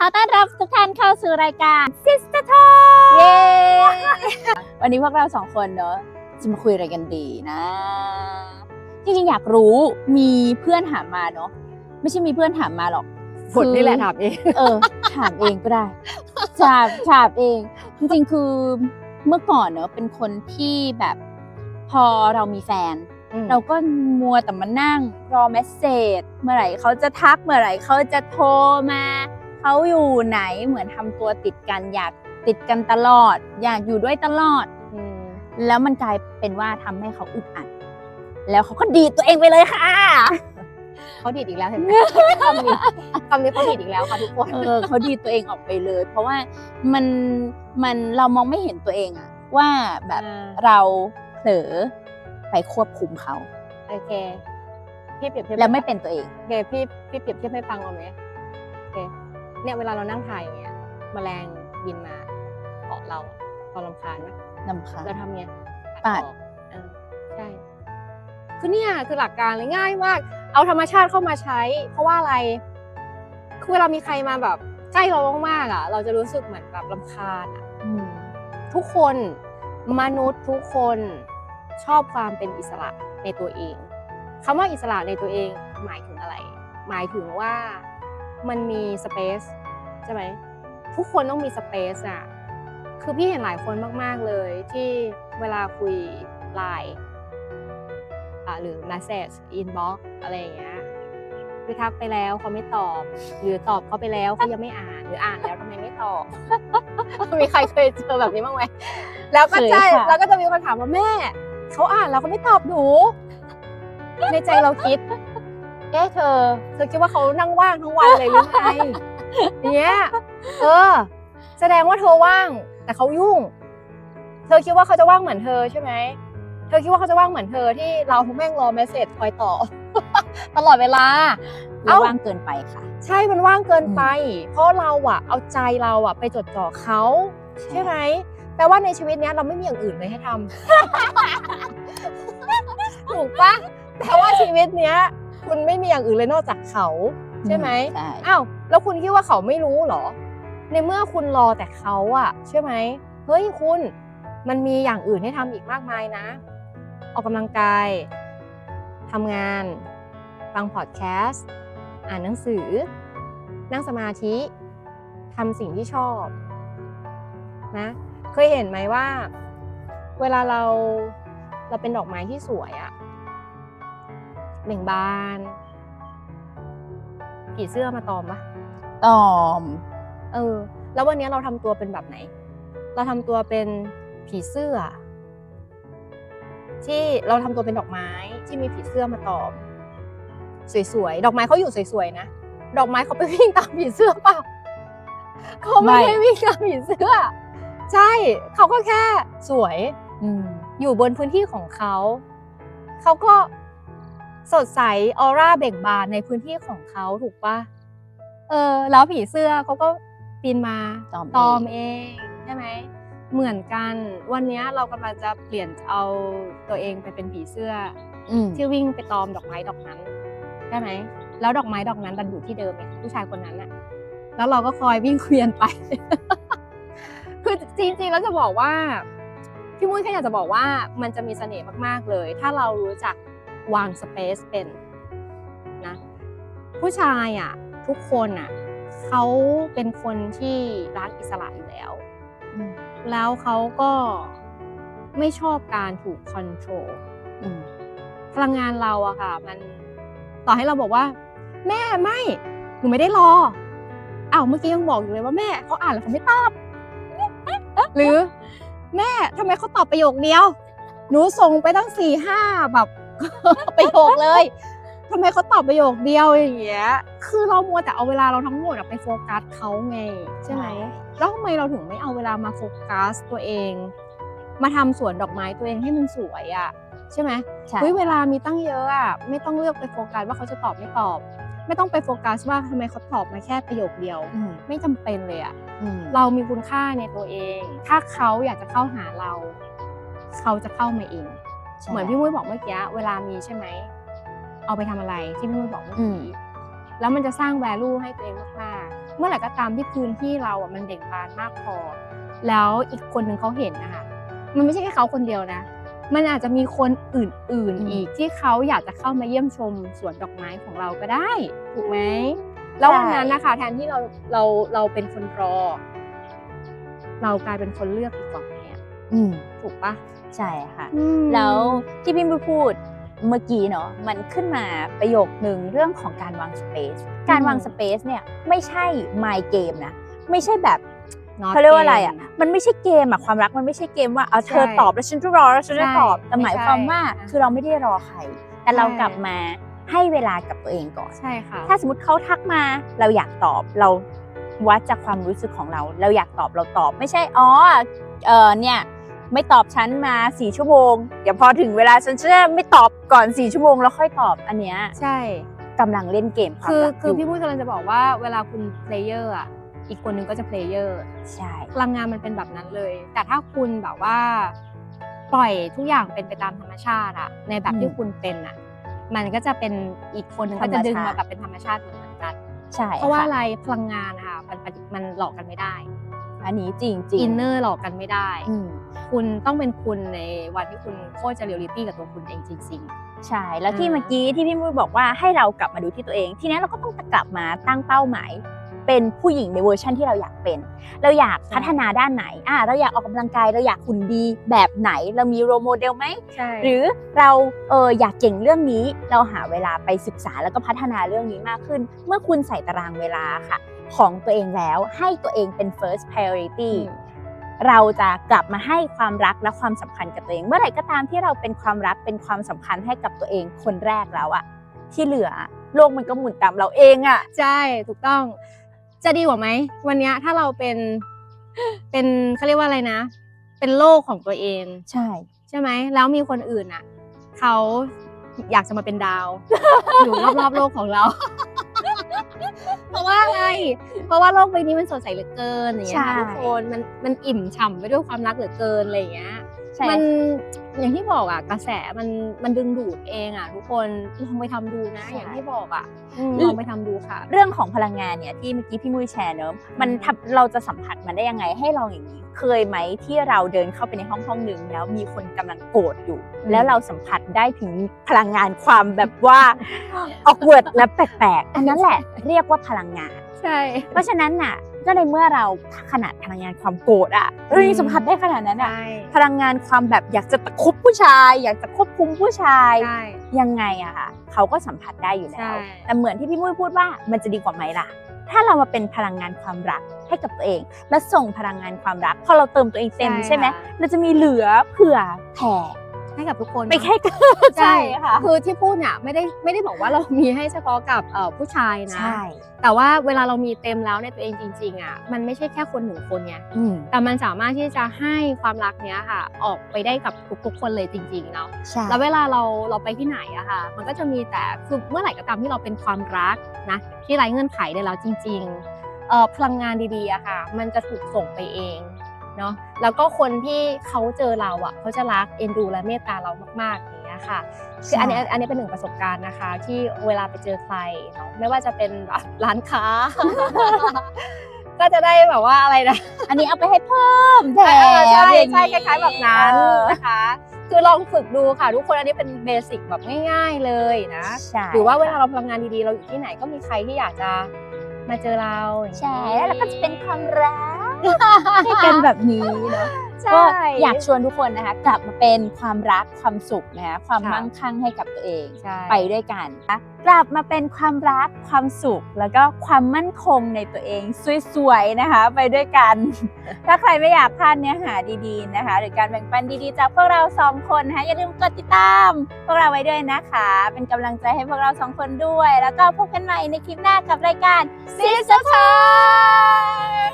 ขอต้อนรับทุกท่านเข้าสู่รายการ Sister Talk เย้ วันนี้พวกเราสองคนเนอะจะมาคุยอะไรกันดีนะ จริงๆ อยากรู้มีเพื่อนถามมาเนอะไม่ใช่มีเพื่อนถามมาหรอก ฝนนี่แหละถามเอง เออ ถามเองก็ได้ถามถามเอง จริงๆ คือเมื่อก่อนเนอะเป็นคนที่แบบพอเรามีแฟน เราก็มัวแต่มานั่งรอเมสเซจเมื่อไหร่เขาจะทักเมื่อไหร่เขาจะโทรมา เขาอยู่ไหนเหมือนทำตัวติดกันอยากติดกันตลอด อยากอยู่ด้วยตลอดอืมแล้วมันกลายเป็นว่าทำให้เขาอึดอัด แล้วเขาก็ดีดตัวเองไปเลยค่ะเขาดีดอีกแล้วเห็นไหมคำนี้คำนี้เขาดีดอีกแล้วค่ะทุกคนเออเขาดีดตัวเองออกไปเลย เพราะว่ามันมันเรามองไม่เห็นตัวเองอะว่าแบบอ่าเราเผลอไปควบคุมเขาโอเคพี่เปรียบเทียบแล้วไม่เป็นตัวเองโอเคพี่พี่เปรียบเทียบให้ฟังเอาไหมโอเค เนี่ยเวลาเรานั่งถ่ายอย่างเงี้ยแมลงบินมาเกาะเราเราลำคาญไหมนำคาญเราทำไงปัดออกเออใช่ คือเนี่ยคือหลักการเลยง่ายมาก เอาธรรมชาติเข้ามาใช้ เพราะว่าอะไรคือเวลามีใครมาแบบใกล้เรามากๆอะ เราจะรู้สึกเหมือนแบบลำคาญอะอืมทุกคนมนุษย์ทุกคนชอบความเป็นอิสระในตัวเองคำว่าอิสระในตัวเองหมายถึงอะไร หมายถึงว่า มันมีสเปซใช่ไหมทุกคนต้องมีสเปซอะคือพี่เห็นหลายคนมาก ๆ เลยที่เวลาคุยไลน์อะหรือ message inbox อะไรอย่างเงี้ยคือทักไปแล้วเขาไม่ตอบ หรือตอบเขาไปแล้วเขายังไม่อ่านหรืออ่านแล้วทำไมไม่ตอบ มีใครเคยเจอแบบนี้บ้างไหมแล้วก็ใช่เคยค่ะแล้วก็จะมีคนถามว่าแม่เขาอ่านแล้วเขาไม่ตอบหนูในใจเราคิด เอ๊ะเธอ เธอคิดว่าเขานั่งว่างทั้งวันเลยหรือไงอย่างเงี้ยเออ แสดงว่าเธอว่าง แต่เขายุ่ง เธอคิดว่าเขาจะว่างเหมือนเธอใช่ไหมเธอคิดว่าเขาจะว่างเหมือนเธอที่เราแม่งรอเมสเซจคอยตอบตลอดเวลาเราว่างเกินไปค่ะ ใช่มันว่างเกินไป เพราะเราอะเอาใจเราอะไปจดจ่อเขาใช่ไหมแปลว่าในชีวิตเนี้ยเราไม่มีอย่างอื่นเลยให้ทำถูกปะแปลว่าชีวิตเนี้ย คุณไม่มีอย่างอื่นเลยนอกจากเขาใช่ไหมใช่อ้าวแล้วคุณคิดว่าเขาไม่รู้เหรอ ในเมื่อคุณรอแต่เขาอะใช่ไหมเฮ้ยคุณมันมีอย่างอื่นให้ทำอีกมากมายนะ ออกกำลังกายทำงาน ฟังพอดแคสต์ อ่านหนังสือ นั่งสมาธิทำสิ่งที่ชอบนะเคยเห็นไหมว่า เวลาเราเราเป็นดอกไม้ที่สวยอะ เบ่งบานผีเสื้อมาตอมปะตอม เออ แล้ววันนี้เราทำตัวเป็นแบบไหน เราทำตัวเป็นผีเสื้อ ที่เราทำตัวเป็นดอกไม้ที่มีผีเสื้อมาตอม สวยๆ ดอกไม้เขาอยู่สวยๆนะ ดอกไม้เขาไปวิ่งตามผีเสื้อเปล่าเขาไม่ไม่ได้วิ่งตามผีเสื้อ ใช่ เขาก็แค่สวยอืมอยู่บนพื้นที่ของเขา เขาก็ สดใสออร่าเบ่งบานในพื้นที่ของเขาถูกปะเออ แล้วผีเสื้อเขาก็ปีนมาตอมตอมเองเองใช่ไหมเหมือนกัน วันนี้เรากำลังจะเปลี่ยนเอาตัวเองไปเป็นผีเสื้ออืมที่วิ่งไปตอมดอกไม้ดอกนั้นใช่ไหมแล้วดอกไม้ดอกนั้นดันอยู่ที่เดิมไงผู้ชายคนนั้นอะแล้วเราก็คอยวิ่งเควียนไป คือจริงๆแล้วจะบอกว่าพี่มุ้ยแค่อยากจะบอกว่ามันจะมีเสน่ห์มากๆเลย ถ้าเรารู้จัก วางสเปซเป็นนะผู้ชายอะทุกคนอะเขาเป็นคนที่รักอิสระอยู่แล้วอืมแล้วเขาก็ไม่ชอบการถูกคอนโทรลอืมพลังงานเราอะค่ะ มันต่อให้เราบอกว่า แม่ไม่หนูไม่ได้รออ้าวเมื่อกี้ยังบอกอยู่เลยว่าแม่เขาอ่านแล้วเขาไม่ตอบหรือ แม่ทำไมเขาตอบประโยคเดียว หนูส่งไปตั้งสี่ห้าแบบ ประโยคเลยทำไมเขาตอบประโยคเดียวอย่างเงี้ย คือเรามัวแต่เอาเวลาเราทั้งหมดอะไปโฟกัสเขาไงใช่ไหมแล้วทำไมเราถึงไม่เอาเวลามาโฟกัสตัวเอง มาทำสวนดอกไม้ตัวเองให้มันสวยอะใช่ไหมใช่เฮ้ยเวลามีตั้งเยอะอะไม่ต้องเลือกไปโฟกัสว่าเขาจะตอบไม่ตอบ ไม่ต้องไปโฟกัสว่าทำไมเขาตอบมาแค่ประโยคเดียวอืมไม่จำเป็นเลยอะอืมเรามีคุณค่าในตัวเอง ถ้าเขาอยากจะเข้าหาเรา เขาจะเข้ามาเองใช่ เหมือนพี่มุ้ยบอกเมื่อกี้เวลามีใช่ไหมเอาไปทำอะไรที่พี่มุ้ยบอกเมื่ออืกี้มแล้วมันจะสร้าง value ให้ตัวเองมากเมื่อไหร่ก็ตามที่พื้นที่เราอะมันเบ่งบานมากพอ แล้วอีกคนหนึ่งเขาเห็นนะคะมันไม่ใช่แค่เขาคนเดียวนะ มันอาจจะมีคนอื่นอืมๆอีกที่เขาอยากจะเข้ามาเยี่ยมชมสวนดอกไม้ของเราก็ได้ถูกไหมแล้ววันนั้นนะคะ แทนที่เราเราเราเป็นคนรอ เรากลายเป็นคนเลือกดีกว่าไหมอะอืมถูกปะ ใช่ค่ะ อืมแล้วที่พี่มุ้ยพูดเมื่อกี้เนาะมันขึ้นมาประโยคหนึ่งเรื่องของการวางสเปซการวางสเปซเนี่ยไม่ใช่ my game นะ ไม่ใช่แบบ Not เขาเรียกว่าอะไรอะ game มันไม่ใช่เกมอะความรักมันไม่ใช่เกมว่าเอาเธอใช่ตอบแล้วฉันจะรอแล้วฉันจะตอบใช่แต่หมายความว่าไม่ใช่คือเราไม่ได้รอใคร แต่เราใช่ กลับมาให้เวลากับตัวเองก่อน ใช่ค่ะ ถ้าสมมติเขาทักมาเราอยากตอบเราวัดจากความรู้สึกของเรา เราอยากตอบเราตอบไม่ใช่อ๋อเออเนี่ย ไม่ตอบฉันมาสี่ชั่วโมงเดี๋ยวพอถึงเวลาฉันจะไม่ตอบก่อนสี่ชั่วโมงแล้วค่อยตอบอันเนี้ยใช่กำลังเล่นเกมความคือรักคืออยู่พี่มุ้ยกำลังจะบอกว่าเวลาคุณเพลเยอร์อะอีกคนนึงก็จะเพลเยอร์ใช่พลังงานมันเป็นแบบนั้นเลย แต่ถ้าคุณแบบว่า ปล่อยทุกอย่างเป็นไปตามธรรมชาติอะในแบบที่คุณเป็นอะมันก็จะเป็นอีกคนนึงก็จะดึงมาแบบเป็นธรรมชาติเหมือนกันใช่เพราะว่าค่อะไรพลังงานนะคะมันมันมันหลอกกันไม่ได้ อันนี้จริงจริงอินเนอร์หลอกกันไม่ได้อืมคุณต้องเป็นคุณในวันที่คุณโคตรจะเรียลลิตี้กับตัวคุณเองจริงใช่ แล้วที่อ่าเมื่อกี้ที่พี่มุ้ยบอกว่าให้เรากลับมาดูที่ตัวเอง ทีนี้เราก็ต้องกลับมาตั้งเป้าหมายเป็นผู้หญิงในเวอร์ชันที่เราอยากเป็น เราอยากพัฒนาด้านไหนอ่าเราอยากออกกำลังกาย เราอยากหุ่นดีแบบไหน เรามีโรโมเดลไหมๆใช่หรือเราเอออยากเก่งเรื่องนี้ เราหาเวลาไปศึกษาแล้วก็พัฒนาเรื่องนี้มากขึ้น เมื่อคุณใส่ตารางเวลาค่ะ ของตัวเองแล้ว ให้ตัวเองเป็น first priority เราจะกลับมาให้ความรักและความสำคัญกับตัวเอง เมื่อไหร่ก็ตามที่เราเป็นความรักเป็นความสำคัญให้กับตัวเองคนแรกแล้วอะที่เหลือโลกมันก็หมุนตามเราเองอะใช่ถูกต้อง จะดีกว่าไหมวันเนี้ยถ้าเราเป็นเป็นเขาเรียกว่าอะไรนะ เป็นโลกของตัวเอง ใช่ ใช่ไหมแล้วมีคนอื่นอะเขาอยากจะมาเป็นดาวอยู่รอบๆโลกของเรา เพราะว่าโลกใบนี้มันสดใสเหลือเกินอย่างเงี้ยค่ะทุกคนมันมันอิ่มฉ่ำไปด้วยความรักเหลือเกินอะไรอย่างเงี้ยใช่มันอย่างที่บอกอะกระแสมันมันดึงดูดเองอะ ทุกคนลองไปทำดูนะ อย่างที่บอกอะอืมลองไปทำดูค่ะ เรื่องของพลังงานเนี่ยที่เมื่อกี้พี่มุ้ยแชร์เนอะมันทำเราจะสัมผัสมันได้ยังไงให้ลองอย่างนี้ เคยไหมที่เราเดินเข้าไปในห้องห้องหนึ่งแล้วมีคนกำลังโกรธอยู่อืมแล้วเราสัมผัสได้ถึงพลังงานความแบบว่าออกเวิร์ดและแปลกๆอันนั้นแหละเรียกว่าพลังงาน ใช่ เพราะฉะนั้นน่ะ ก็ในเมื่อเราขนาดพลังงานความโกรธอะเรายังสัมผัสได้ขนาดนั้นอะใช่พลังงานความแบบอยากจะตะครุบผู้ชาย อยากจะควบคุมผู้ชายใช่ยังไงอะค่ะเขาก็สัมผัสได้อยู่แล้ใช่วแต่เหมือนที่พี่มุ้ยพูดว่ามันจะดีกว่าไหมล่ะ ถ้าเรามาเป็นพลังงานความรักให้กับตัวเอง และส่งพลังงานความรักพอเราเติมตัวเองเต็มใช่ไหมค่ะเราจะมีเหลือเผื่อแผ่ ให้กับทุกคนไปเนอะแค่กันใช่ค่ะคือที่พูดเนี่ยไม่ได้ไม่ได้บอกว่าเรามีให้เฉพาะกับเอ่อผู้ชายนะใช่แต่ว่าเวลาเรามีเต็มแล้วในตัวเองจริงๆอะมันไม่ใช่แค่คนหนึ่งคนไงอืมแต่มันสามารถที่จะให้ความรักเนี้ยค่ะ ออกไปได้กับทุกๆคนเลยจริงๆเนาะใช่แล้วเวลาเราเราไปที่ไหนอะค่ะ มันก็จะมีแต่คือเมื่อไหร่ก็ตามที่เราเป็นความรักนะที่ไร้เงื่อนไขได้แล้วจริงๆเอ่อพลังงานดีๆอะค่ะ มันจะถูกส่งไปเอง เนาะแล้วก็คนที่เขาเจอเราอะเขาจะรักเอ็นดูและเมตตาเรามากๆอย่างเงี้ยค่ะคืออันนี้อันนี้เป็นหนึ่งประสบการณ์นะคะ ที่เวลาไปเจอใครเนาะไม่ว่าจะเป็นแบบร้านค้า ก็จะได้แบบว่าอะไรนะอันนี้เอาไปให้เพิ่มแถเออใช่มอย่างใช่นี้คล้ายๆแบบนั้นเออนะคะคือลองฝึกดูค่ะทุกคนอันนี้เป็นเบสิกแบบง่ายๆเลยนะใช่หรือว่าเวลาเราพลังงานดีๆ เราอยู่ที่ไหนก็มีใครที่อยากจะมาเจอเราอย่างใช่นี้แล้วเราก็จะเป็นความรัก ให้กันแบบนี้เนาะใช่ก็อยากชวนทุกคนนะคะ กลับมาเป็นความรักความสุขนะคะความค่ะมั่งคั่งให้กับตัวเองใช่ไปด้วยกันนะคะกลับมาเป็นความรักความสุข แล้วก็ความมั่นคงในตัวเองสวยๆนะคะ ไปด้วยกัน ถ้าใครไม่อยากพลาดเนื้อหาดีๆนะคะ หรือการแบ่งปันดีๆจากพวกเราสองคนนะคะอย่าลืมกดติดตามพวกเราไว้ด้วยนะคะ เป็นกำลังใจให้พวกเราสองคนด้วย แล้วก็พบกันใหม่ในคลิปหน้ากับรายการ Sister Talk